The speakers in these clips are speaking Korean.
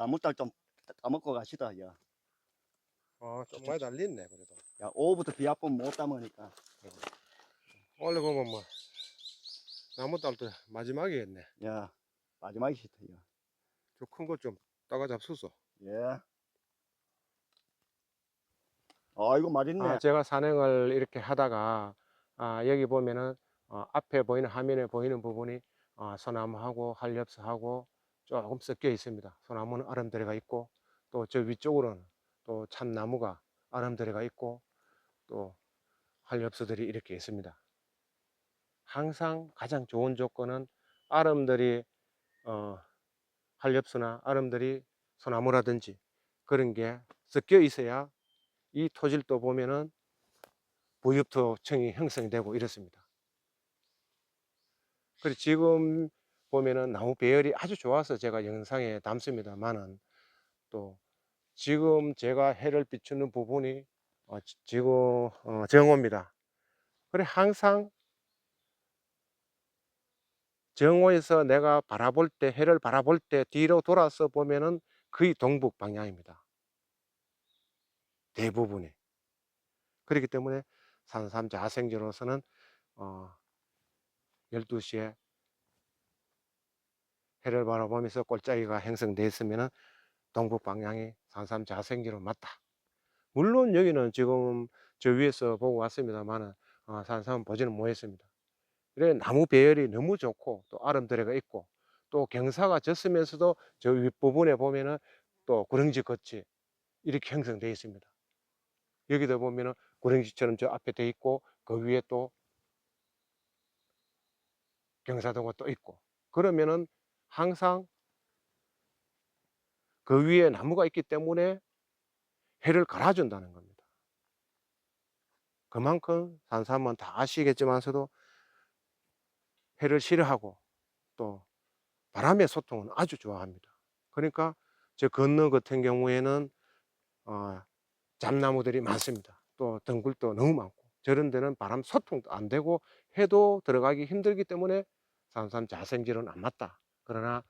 나무딱 좀 따먹고 가시다 야. 아, 좀 많이 달렸네, 그래도. 야 오후부터 비 아프면 못 따먹으니까 원래 보면 뭐, 나무 딸도 마지막이겠네. 야 마지막이 싫다 야. 저 큰 거 좀 따가 잡수소. 예. 아 이거 맛있네. 아, 제가 산행을 이렇게 하다가, 아, 여기 보면은, 어, 앞에 보이는 화면에 보이는 부분이, 어, 소나무하고 한렵수하고 조금 섞여 있습니다. 소나무는 아름드레가 있고, 또 저 위쪽으로는 또 참나무가 아름드레가 있고, 또 한렵수들이 이렇게 있습니다. 항상 가장 좋은 조건은 아름들이 어, 한렵수나 아름들이 소나무라든지 그런 게 섞여 있어야 이 토질도 보면은 부엽토층이 형성되고 이렇습니다. 그리고 지금 보면은 나무 배열이 아주 좋아서 제가 영상에 담습니다만은 또 지금 제가 해를 비추는 부분이 어, 지- 지금 어, 정오입니다. 그래 항상 정오에서 내가 바라볼 때 해를 바라볼 때 뒤로 돌아서 보면은 거의 동북 방향입니다. 대부분이. 그렇기 때문에 산삼 자생지로서는 어 12시에 해를 바라보면서 골짜기가 형성되어 있으면은 동북 방향이 산삼 자생지로 맞다. 물론 여기는 지금 저 위에서 보고 왔습니다만은 어, 산삼 보지는 못했습니다. 그래 나무 배열이 너무 좋고 또 아름드레가 있고 또 경사가 졌으면서도 저 윗부분에 보면은 또 구릉지 겉이 이렇게 형성되어 있습니다. 여기도 보면은 구릉지처럼 저 앞에 돼 있고 그 위에 또 경사도가 또 있고 그러면은 항상 그 위에 나무가 있기 때문에 해를 갈아준다는 겁니다. 그만큼 산삼은 다 아시겠지만서도 해를 싫어하고 또 바람의 소통은 아주 좋아합니다. 그러니까 저 건너 같은 경우에는 어, 잡나무들이 많습니다. 또 덩굴도 너무 많고 저런 데는 바람 소통도 안 되고 해도 들어가기 힘들기 때문에 산삼 자생질은 안 맞다. 그러나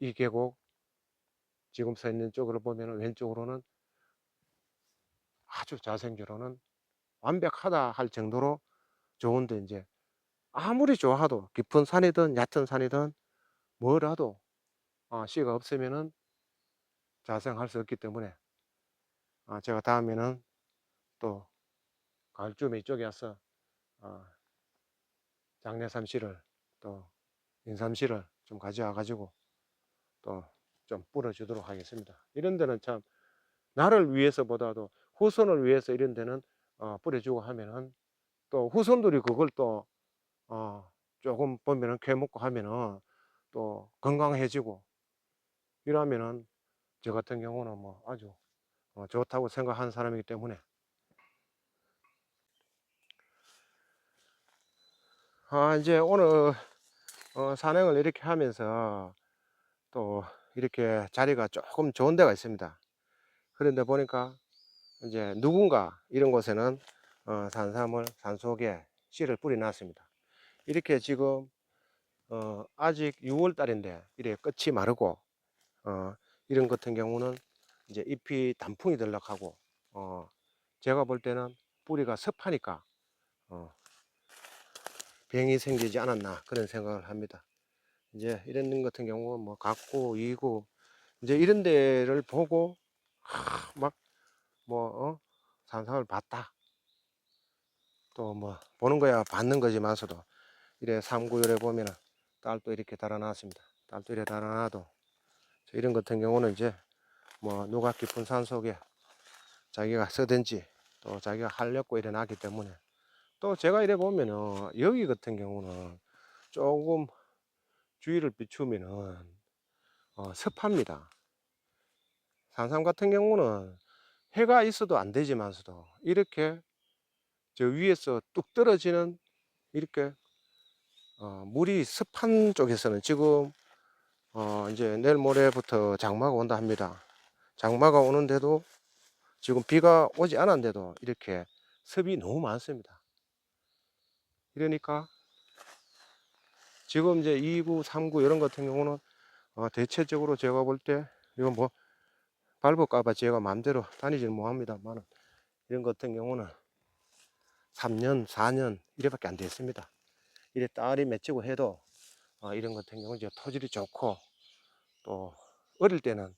이 계곡 지금 서 있는 쪽으로 보면 왼쪽으로는 아주 자생지로는 완벽하다 할 정도로 좋은데 이제 아무리 좋아도 깊은 산이든 얕은 산이든 뭐라도 어, 씨가 없으면은 자생할 수 없기 때문에 아, 제가 다음에는 또 가을쯤에 이쪽에 와서 어, 장례삼 씨를 또 인삼 씨를 좀 가져와 가지고 또 좀 뿌려주도록 하겠습니다. 이런 데는 참 나를 위해서보다도 후손을 위해서 이런 데는 어, 뿌려주고 하면은 또 후손들이 그걸 또 어, 조금 보면은 캐먹고 하면은 또 건강해지고 이러면은 저 같은 경우는 뭐 아주 어, 좋다고 생각하는 사람이기 때문에 아 이제 오늘 어, 산행을 이렇게 하면서 또 이렇게 자리가 조금 좋은 데가 있습니다. 그런데 보니까 이제 누군가 이런 곳에는 어, 산삼을 산속에 씨를 뿌려 놨습니다. 이렇게 지금 어, 아직 6월 달인데 이래 끝이 마르고 어, 이런 같은 경우는 이제 잎이 단풍이 들락하고 어, 제가 볼 때는 뿌리가 습하니까 어, 병이 생기지 않았나 그런 생각을 합니다. 이제 이런 것 같은 경우는 뭐 같고 이고 이제 이런 데를 보고 막뭐 어? 산삼을 봤다. 또 뭐 보는 거야 받는 거지만서도 이래 삼구열에 보면은 딸도 이렇게 달아놨습니다. 딸도 이렇게 달아놔도 저 이런 같은 경우는 이제 뭐 누가 깊은 산 속에 자기가 쓰든지 또 자기가 하려고 이래 놨기 때문에 또 제가 이래 보면은 여기 같은 경우는 조금 주의를 비추면은 어, 습합니다. 산삼 같은 경우는 해가 있어도 안 되지만서도 이렇게 저 위에서 뚝 떨어지는 이렇게 어, 물이 습한 쪽에서는 지금 어, 이제 내일 모레부터 장마가 온다 합니다. 장마가 오는데도 지금 비가 오지 않았는데도 이렇게 습이 너무 많습니다. 이러니까 지금 이제 2구, 3구 이런 같은 경우는 어, 대체적으로 제가 볼 때 이건 뭐 밟을까봐 제가 마음대로 다니지는 못합니다만 이런 것 같은 경우는 3년, 4년 이래밖에 안 됐습니다. 이래 딸이 맺히고 해도 어, 이런 것 같은 경우는 이제 토질이 좋고 또 어릴 때는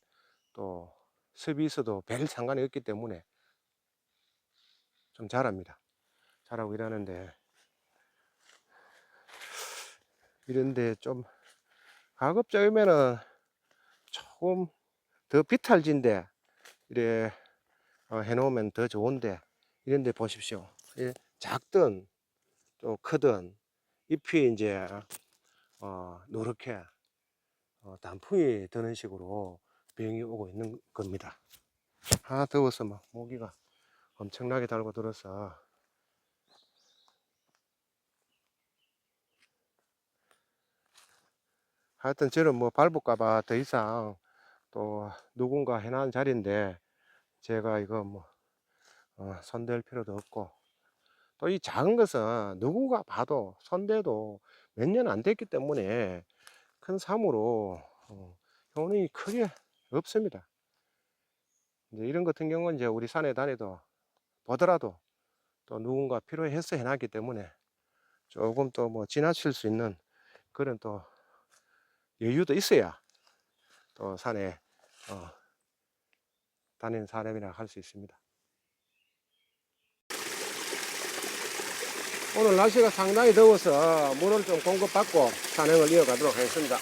또 습이 있어도 별 상관이 없기 때문에 좀 자랍니다. 자라고 이러는데 이런데 좀 가급적이면은 조금 더 비탈진데 이래 어, 해놓으면 더 좋은데 이런데 보십시오. 예, 작든 또 크든 잎이 이제 어, 노랗게 어, 단풍이 드는 식으로 병이 오고 있는 겁니다. 아 더워서 막 모기가 엄청나게 달고 들어서 하여튼 저는 뭐 밟을까봐 더 이상 또 누군가 해놓은 자리인데 제가 이거 뭐 어, 손댈 필요도 없고 또 이 작은 것은 누군가 봐도 손대도 몇 년 안 됐기 때문에 큰 사무로 어, 효능이 크게 없습니다. 이제 이런 같은 경우는 이제 우리 산에 다니도 보더라도 또 누군가 필요해서 해놨기 때문에 조금 또 뭐 지나칠 수 있는 그런 또 여유도 있어야 또 산에 어, 다니는 사람이라 할 수 있습니다. 오늘 날씨가 상당히 더워서 물을 좀 공급받고 산행을 이어가도록 하겠습니다.